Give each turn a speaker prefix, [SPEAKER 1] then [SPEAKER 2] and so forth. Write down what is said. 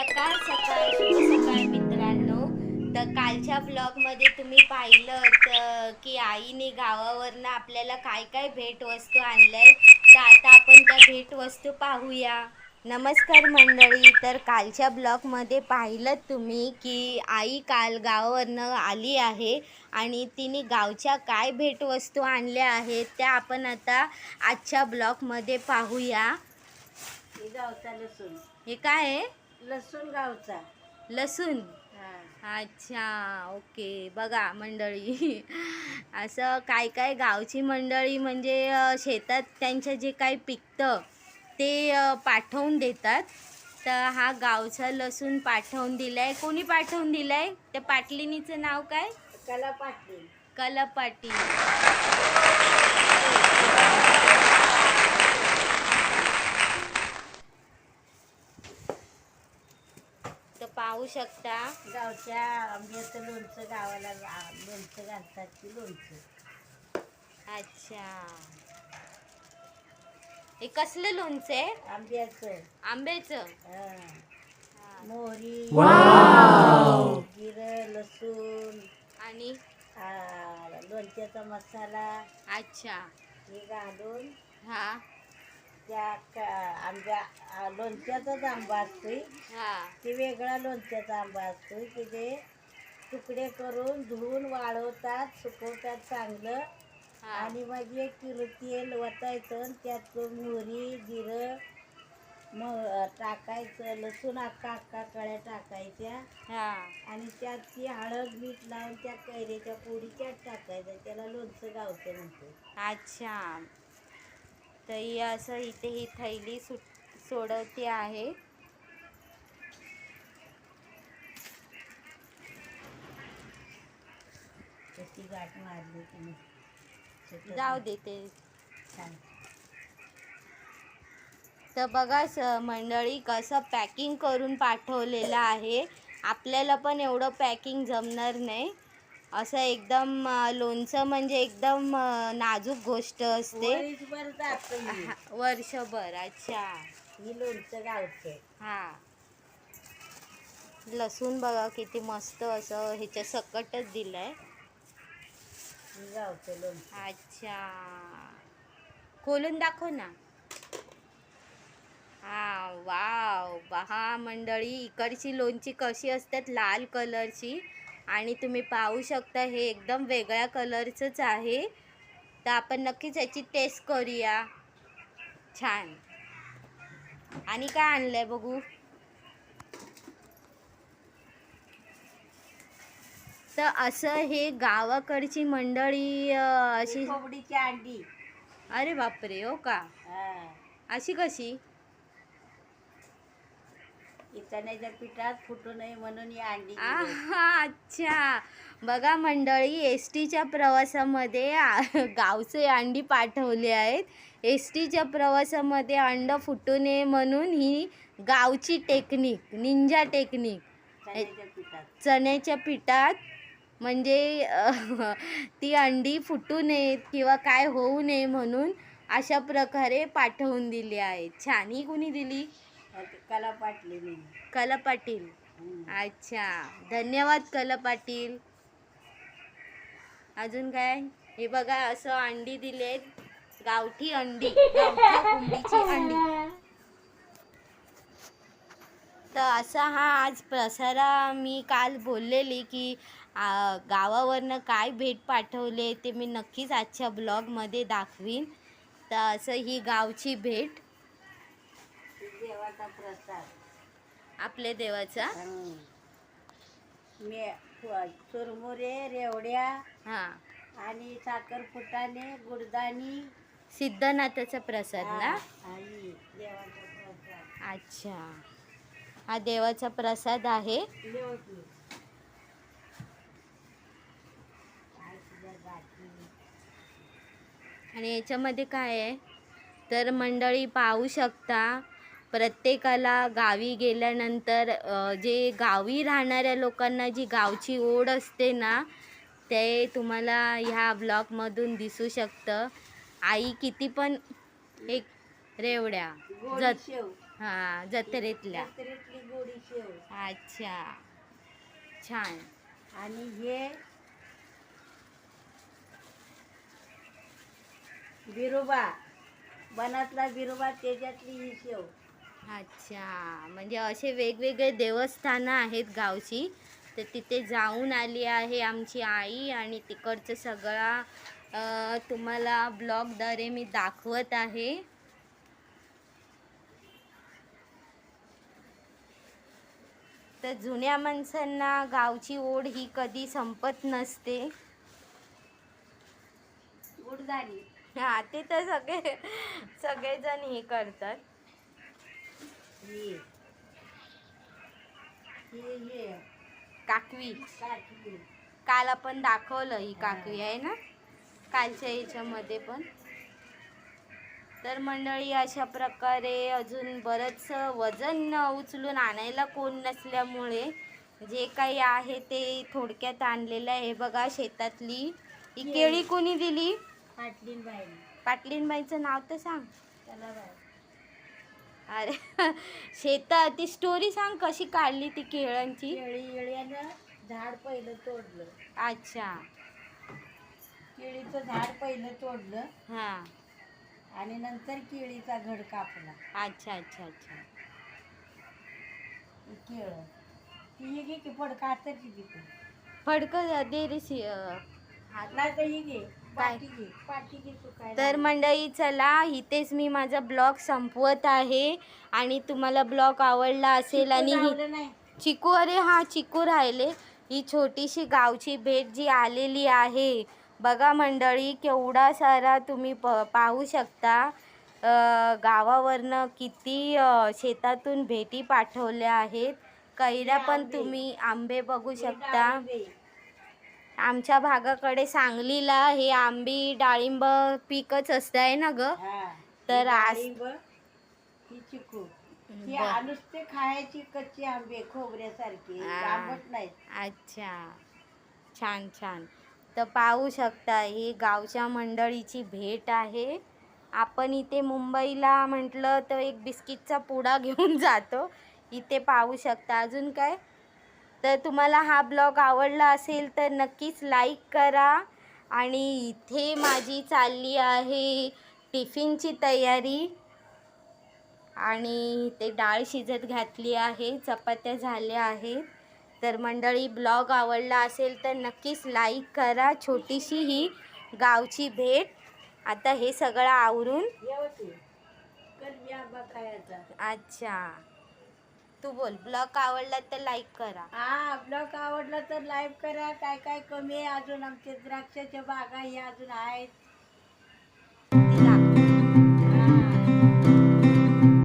[SPEAKER 1] सकाळ सकाळ शुभ सकाळ मित्रांनो. तर कालच्या ब्लॉगमध्ये तुम्ही पाहिलं तर की आईने गावावरनं आपल्याला काय काय भेटवस्तू आणलंय तर आता आपण त्या भेटवस्तू पाहूया. नमस्कार मंडळी. तर कालच्या ब्लॉगमध्ये पाहिलं तुम्ही की आई काल गावावरनं आली आहे आणि तिने गावच्या काय भेटवस्तू आणल्या आहेत त्या आपण आता आजच्या ब्लॉगमध्ये पाहूया.
[SPEAKER 2] हे
[SPEAKER 1] काय आहे?
[SPEAKER 2] लसूण गावचा
[SPEAKER 1] लसूण?
[SPEAKER 2] हा.
[SPEAKER 1] अच्छा ओके. बघा मंडळी. असं काय काय गावची मंडळी म्हणजे अ, शेतात त्यांचं जे काही पिकतं ते अ, पाठवून देतात. तर हा गावचा लसूण पाठवून दिलाय. कोणी पाठवून दिलाय? त्या पाटलिनीचं नाव काय?
[SPEAKER 2] कला पाटील.
[SPEAKER 1] कला पाटील तर पाहू शकता.
[SPEAKER 2] गावच्या आंब्याचं लोणचं गावाला लोणचं घालतात की लोणचं?
[SPEAKER 1] अच्छा. हे कसलं लोणचं आहे?
[SPEAKER 2] आंब्याचं.
[SPEAKER 1] आंब्याचं?
[SPEAKER 2] हा.
[SPEAKER 1] हा.
[SPEAKER 2] मोहरी जिरं लसूण
[SPEAKER 1] आणि?
[SPEAKER 2] लोणच्याचा मसाला
[SPEAKER 1] अच्छा.
[SPEAKER 2] हे घालून
[SPEAKER 1] हा.
[SPEAKER 2] त्या क- आंब्या लोणच्याचाच आंबा असतोय.
[SPEAKER 1] हा.
[SPEAKER 2] ते वेगळा लोणच्याचा आंबा असतोय. की ते तुकडे करून धुवून वाळवतात सुकवतात चांगलं. आणि मग एक किलो तेल वतायचं आणि त्यात मोहरी जिरं मग टाकायचं लसूण अक्का अक्का कळ्या टाकायच्या.
[SPEAKER 1] हा.
[SPEAKER 2] आणि त्यात ती हळद मीठ लावून त्या कैऱ्याच्या पोडी त्यात टाकायचं. त्याला लोणचं गावचं म्हणते
[SPEAKER 1] अच्छा. तर ही असं इथे ही थैली सुट सोडवते आहे.
[SPEAKER 2] गाठ मारली
[SPEAKER 1] जाऊ देते तर बघा स मंडळी कसं पॅकिंग करून पाठवलेलं आहे. आपल्याला पण एवढं पॅकिंग जमणार नाही. असं एकदम लोणचं म्हणजे एकदम नाजूक गोष्ट असते.
[SPEAKER 2] जातं ही.
[SPEAKER 1] हा, वर्षभर अच्छा.
[SPEAKER 2] ही लोणचं गावचं.
[SPEAKER 1] हा. लसूण बघा किती मस्त असं ह्याच्या सकटच दिलंय.
[SPEAKER 2] ही गावचं लोणचं.
[SPEAKER 1] अच्छा. खोलून दाखव ना. हा वाव. पहा मंडळी इकडची लोणची कशी असतात लाल कलरची. आणि तुम्ही पाहू शकता हे एकदम वेगळ्या कलरचंच आहे. तर आपण नक्कीच याची टेस्ट करूया. छान. आणि काय आणलंय बघू? तर असं हे गावाकडची मंडळी अशी
[SPEAKER 2] कोंबडीची अंडी.
[SPEAKER 1] अरे बापरे हो का? अशी कशी?
[SPEAKER 2] इतण्याच्या पिठात फुटू नये म्हणून ही अंडी.
[SPEAKER 1] आहा अच्छा. बघा मंडळी एस टीच्या प्रवासामध्ये गावचे अंडी पाठवले आहेत. एस टीच्या प्रवासामध्ये अंड फुटू नये म्हणून ही गावची टेक्निक निंजा टेक्निक.
[SPEAKER 2] चण्याच्या पिठात
[SPEAKER 1] म्हणजे ती अंडी फुटू नयेत किंवा काय होऊ नये म्हणून अशा प्रकारे पाठवून दिली आहेत. छान ही कुणी दिली?
[SPEAKER 2] कला पाटली मी
[SPEAKER 1] कला पाटील अच्छा. धन्यवाद कला पाटील अजून काय? हे बघा असं अंडी दिलेत. गावठी अंडी. गावठी कोंबडीची अंडी. तर असा हा आज प्रसारा मी काल बोललेली की गावावरनं काय भेट पाठवले ते मी नक्कीच आजच्या ब्लॉगमध्ये दाखवीन. तर असं ही गावची भेट.
[SPEAKER 2] देवाचा प्रसाद.
[SPEAKER 1] आपल्या देवाचा.
[SPEAKER 2] मे चुरमुरे रेवड्या
[SPEAKER 1] हां.
[SPEAKER 2] आणि साखर फुटाणे गुडदाणी.
[SPEAKER 1] सिद्धनाथाचा प्रसाद ना? अच्छा. हा देवाचा प्रसाद आहे. आणि याच्यामध्ये काय आहे? तर मंडळी पाहू शकता. प्रत्येकाला गावी गेल्यानंतर जे गावी राहणाऱ्या लोकांना जी गावची ओढ असते ना ते तुम्हाला ह्या ब्लॉगमधून दिसू शकतं. आई किती पण एक रेवड्या जत हां जत्रेतल्या.
[SPEAKER 2] जत्रेतली गोडी शेव.
[SPEAKER 1] अच्छा. छान.
[SPEAKER 2] आणि हे बिरोबा बनातला बिरोबा त्याच्यातली ही शेव.
[SPEAKER 1] अच्छा. म्हणजे असे वेगवेगळे देवस्थानं आहेत गावची. तर तिथे जाऊन आली आहे आमची आई आणि तिकडचं सगळा तुम्हाला ब्लॉगद्वारे मी दाखवत आहे. तर जुन्या माणसांना गावची ओढ ही कधी संपत नसते.
[SPEAKER 2] गुडदाणी
[SPEAKER 1] हा ते तर सगळे सगळेजण हे करतात.
[SPEAKER 2] ही ही हे
[SPEAKER 1] काकवी.
[SPEAKER 2] काठी
[SPEAKER 1] काल आपण दाखवलं ही काकवी आहे ना? कालच्या याच्यामध्ये पण. तर मंडळी अशा प्रकारे अजून बरंचसं वजन उचलून आणायला कोण नसल्यामुळे जे काही आहे ते थोडक्यात आणलेलं आहे. बघा शेतातली. ही केळी कोणी दिली?
[SPEAKER 2] फाटलीन बाई
[SPEAKER 1] पाटलीनबाईचं नाव तर सांग. अरे शेतात ती स्टोरी सांग कशी काढली ती केळांची?
[SPEAKER 2] केळी येळ्यानं झाड पहिलं तोडलं.
[SPEAKER 1] अच्छा.
[SPEAKER 2] केळीचं झाड पहिलं तोडलं.
[SPEAKER 1] हां.
[SPEAKER 2] आणि नंतर केळीचा घड कापला.
[SPEAKER 1] अच्छा अच्छा अच्छा.
[SPEAKER 2] केळं. ती ही घे की फडका हाताची घे तू.
[SPEAKER 1] फडकं दे रे सी अं,
[SPEAKER 2] नाही तर ही घे.
[SPEAKER 1] काय? तर मंडळी चला इथेच मी माझा ब्लॉग संपवत आहे. आणि तुम्हाला ब्लॉग आवडला असेल आणि चिकू अरे हा चिकू राहिले. ही छोटीशी गावची भेट जी आलेली आहे. बघा मंडळी केवढा सारा तुम्ही प पाहू शकता. गावावरनं किती शेतातून भेटी पाठवल्या आहेत. कैऱ्या पण. तुम्ही आंबे बघू शकता. आमच्या भागाकडे सांगलीला हे आंबी डाळिंब पीकच असतं आहे ना ग?
[SPEAKER 2] हा.
[SPEAKER 1] तर
[SPEAKER 2] ही
[SPEAKER 1] आज-
[SPEAKER 2] डाळिंब, ही चिकू. ही
[SPEAKER 1] बर.
[SPEAKER 2] नुसते खायची कच्ची आंबे खोबऱ्यासारखे
[SPEAKER 1] आ.
[SPEAKER 2] आंबट नाहीत.
[SPEAKER 1] अच्छा. छान छान. तर पाहू शकता ही गावच्या मंडळीची भेट आहे. आपण इथे मुंबईला म्हटलं तर एक बिस्किटचा पुडा घेऊन जातो. इथे पाहू शकता. अजून काय? तर तुम्हाला हा ब्लॉग आवडला असेल तर नक्कीच लाईक करा. आणि इथे माझी चालली आहे टिफिनची तयारी. आणि ते डाळ शिजत घातली आहे चपात्या झाल्या आहेत. तर मंडळी ब्लॉग आवडला असेल तर नक्कीच लाईक करा. छोटीशी ही गावची भेट. आता हे सगळं आवरून. अच्छा. तू बोल ब्लॉग आवडला तर लाईक करा.
[SPEAKER 2] हा ब्लॉग आवडला तर लाईक करा. काय काय कमी आहे अजून आमचे द्राक्षाच्या बागा हे अजून आहेत.